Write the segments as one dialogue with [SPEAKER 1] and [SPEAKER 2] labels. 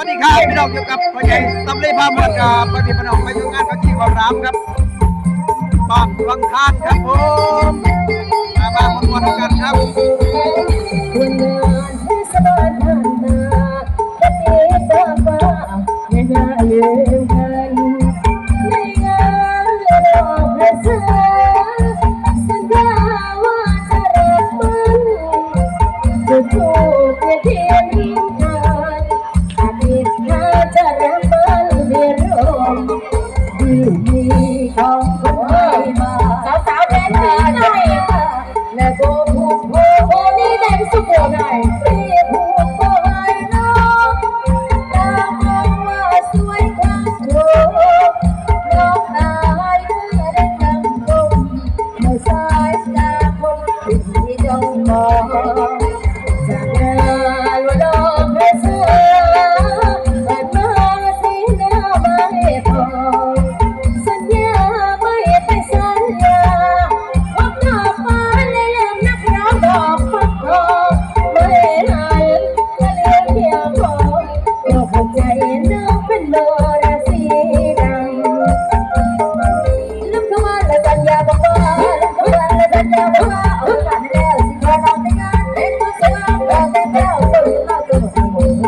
[SPEAKER 1] วัสดีครับพี่น้องอยู่กับพ่อใหญ่ตำลีพามวลกับพ่อพี่นองไปดูงานพักที่ความรามครับบ้านวังทานครับผมมาบ้านมังกรกันครับ
[SPEAKER 2] เ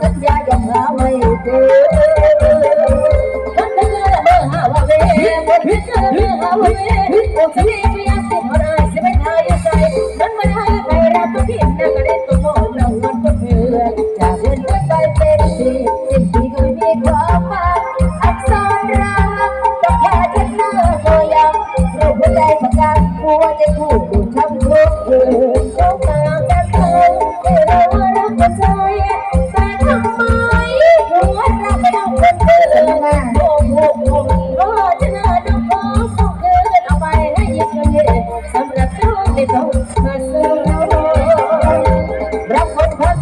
[SPEAKER 2] สัญญายัหาไม่เจอคนทั้งงเจอหาว่าเว้คนพิจาราหาว่เว้โอ้ชีวิตสิดมาได้สิไม่ทายใจนั้นไม่ได้ใครับที่นั่นก็ได้ตัวมนั่งวันก็เพื่อจากเนก็ไปเป็นสิสิ่ที่เคยมีความมาอักษรรักแต่แค่เธอก็ยังรู้หัวใจประกันกลัวจะถู What, what, what?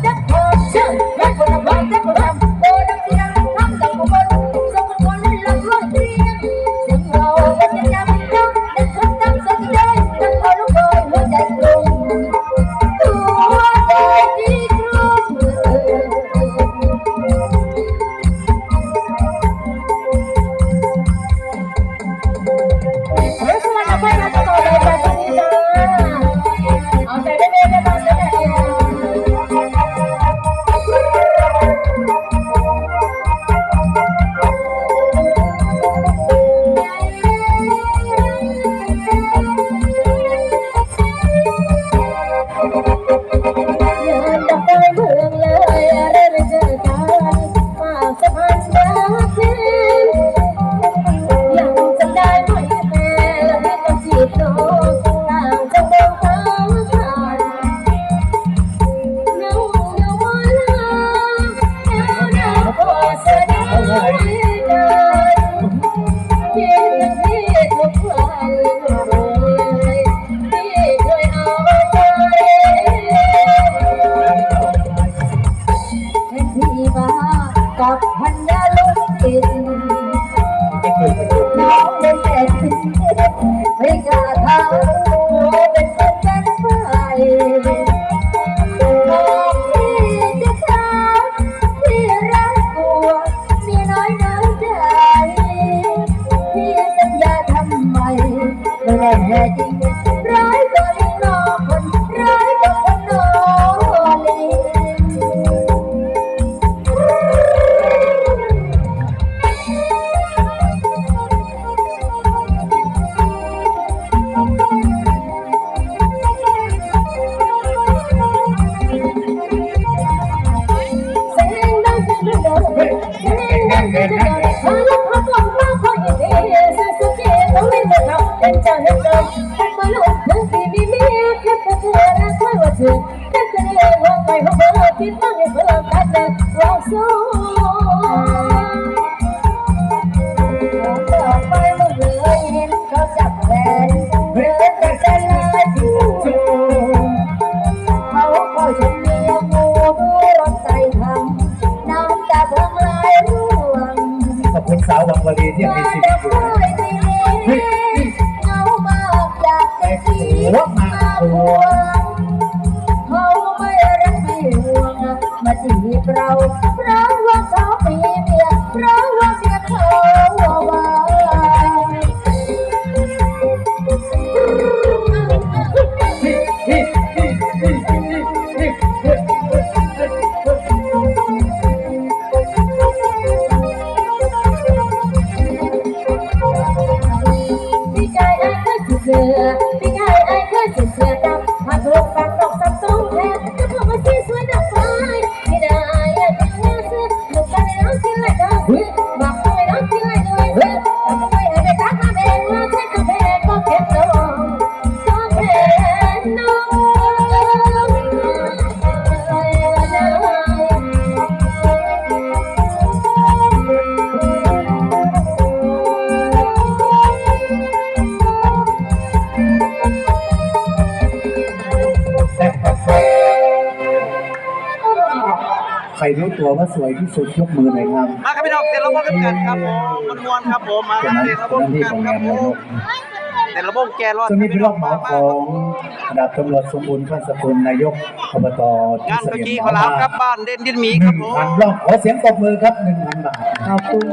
[SPEAKER 2] ไปหมดเลยเห็นเขาจับแฟนเรือแต่แต่ลายที่เขาคอยฉันเลี้ยงูด้วยรถไก่ทำน้ำตาพองลายร่วง
[SPEAKER 3] ขอบคุณสาววังวลีที่ยังมีชีวิตอยู่
[SPEAKER 2] เงามากอยากที่มาพว เพราะว่าเขามีเมียเพราะว่าเมียเขาว่า ครรู้ตัว
[SPEAKER 3] ว่าสวยที่สุดยกมือหน่อยครับ
[SPEAKER 1] มาครับพี่น้องเต้นระบบกันครับผมมวนๆครับผมมา
[SPEAKER 3] ค
[SPEAKER 1] คนรับ
[SPEAKER 3] นั้น
[SPEAKER 1] เต้นระ
[SPEAKER 3] ค
[SPEAKER 1] บ
[SPEAKER 3] น
[SPEAKER 1] บ
[SPEAKER 3] นั้นที่
[SPEAKER 1] กัน
[SPEAKER 3] ของ
[SPEAKER 1] ค
[SPEAKER 3] งา
[SPEAKER 1] รับ
[SPEAKER 3] น
[SPEAKER 1] ผ
[SPEAKER 3] เลย
[SPEAKER 1] ม
[SPEAKER 3] ลูก
[SPEAKER 1] เต้นระบบแกรอด
[SPEAKER 3] ช่วงนี้เป็นรอบเหมาของดาบตำรวจสมบูรณ์ข้าสกุลนายกอบต
[SPEAKER 1] งาน
[SPEAKER 3] เส
[SPEAKER 1] เมื่อ
[SPEAKER 3] มีย
[SPEAKER 1] กี้
[SPEAKER 3] ม
[SPEAKER 1] ขอลาครับบ้านเด่นดินหมี
[SPEAKER 3] ห
[SPEAKER 1] ครั
[SPEAKER 3] นึ่
[SPEAKER 1] บ
[SPEAKER 3] ง
[SPEAKER 1] ผม
[SPEAKER 3] พันรอบขอเสียงตบมือครับหนึ่งพันบาทขอบคุณ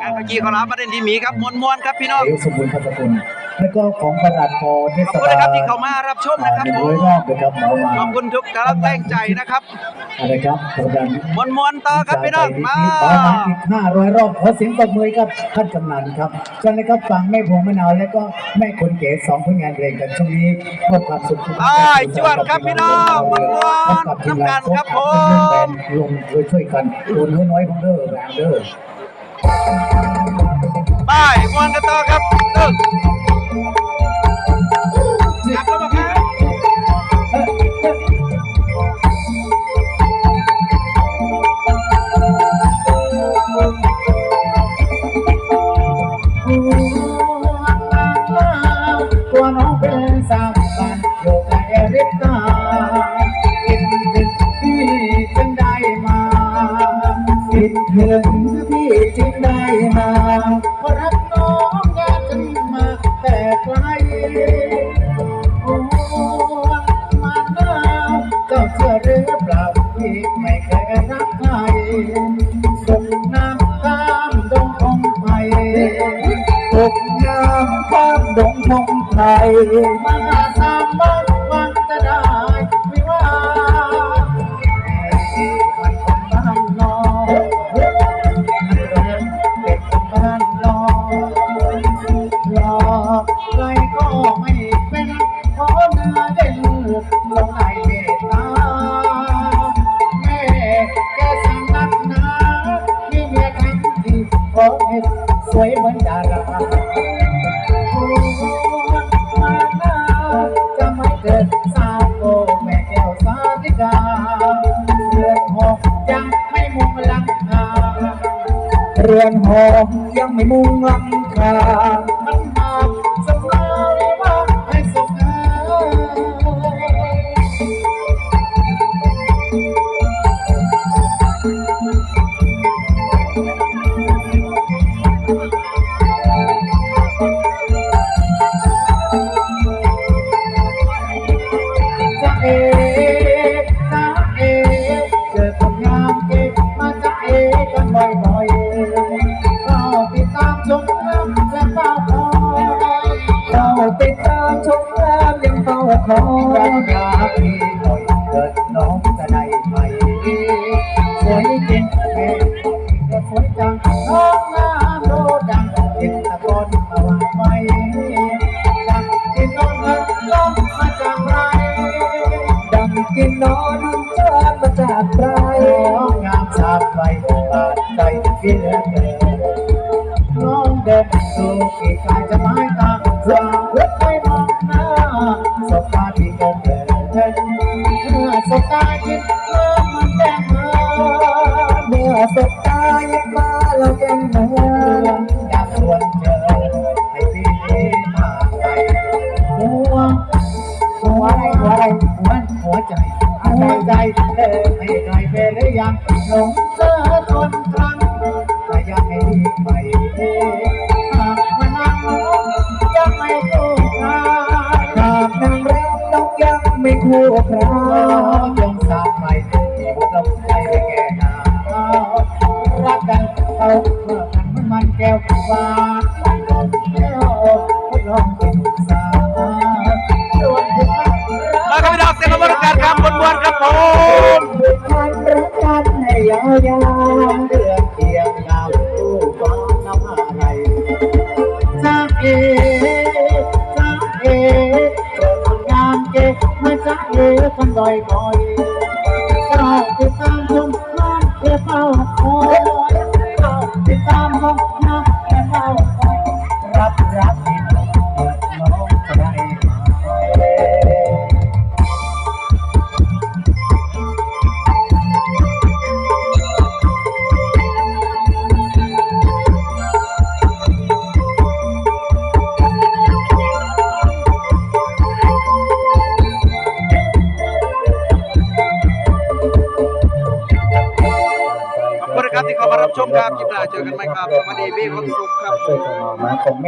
[SPEAKER 1] งานเมื่อกี้ขอลาบ้านเด่นดินหมีครับมวนๆครับพี่น้อง
[SPEAKER 3] นายกสมบูรณ์ข้าสกุล แล้วก็ของประหลัดพอเท
[SPEAKER 1] ข
[SPEAKER 3] ศ
[SPEAKER 1] อบคุณ
[SPEAKER 3] บา
[SPEAKER 1] นะครับ
[SPEAKER 3] ล
[SPEAKER 1] ที่เข้ามารับชมนะครับ
[SPEAKER 3] หนึ่ง
[SPEAKER 1] ผ
[SPEAKER 3] ร้อย
[SPEAKER 1] ม
[SPEAKER 3] รอบนะครับเหมามา
[SPEAKER 1] ขอบคุณทุกกำลังแรงใจนะครับ
[SPEAKER 3] อะไรครับประดัน
[SPEAKER 1] มวนๆต่อครับพี่น้องมา
[SPEAKER 3] เป้าหมายอีกห้าร้อยรอบขอเสียงตบมือครับท่านกำนันครับเชิญเลยครับฟังแม่พวงมะนาวและก็แม่คนเก๋สองผลงานเพลงกันช่วงนี้เพื่อความสุข
[SPEAKER 1] ไปจวดครับพี่น้องมวนๆน้ำกันครับผม
[SPEAKER 3] ลงช่วยช่วยกันโอนน้อยๆของเด้อแรงเด้อ
[SPEAKER 1] ไปมวนกันต่อครับเอ อค
[SPEAKER 3] ง เรือนหอยังไม่มุ่งลังคา ชมแก้มยังเฝ้าคอยรักยาพี่หน่อยเกิดน้องจะได้ไหมสวยจริงแม่ก็สวยจังน้องงามโดดังเห็นตะกอนมาวางไว้ดังกินนอนนั้นล้อมมาจากไรดังกินนอนนั้นเชิญมาจากไรน้องงามสาบไปบาดใจเพียงเธอ ผมเจอคนรังแต่ยังไม่ไปเอากนนั่งยัไม่คู่คาย
[SPEAKER 2] หานารักต้องยังไม่คู่ครา
[SPEAKER 3] จงสร้างใหม่ที่หัวลำไส้ไปแก่หนาวรักกันเขาเมื่อนมันแก้ววา เย
[SPEAKER 1] ค
[SPEAKER 3] อยคอยเราติด ครับ
[SPEAKER 1] คลิปหน้าเจอกันใหม่ครับสวัสดีมีความสุขครับ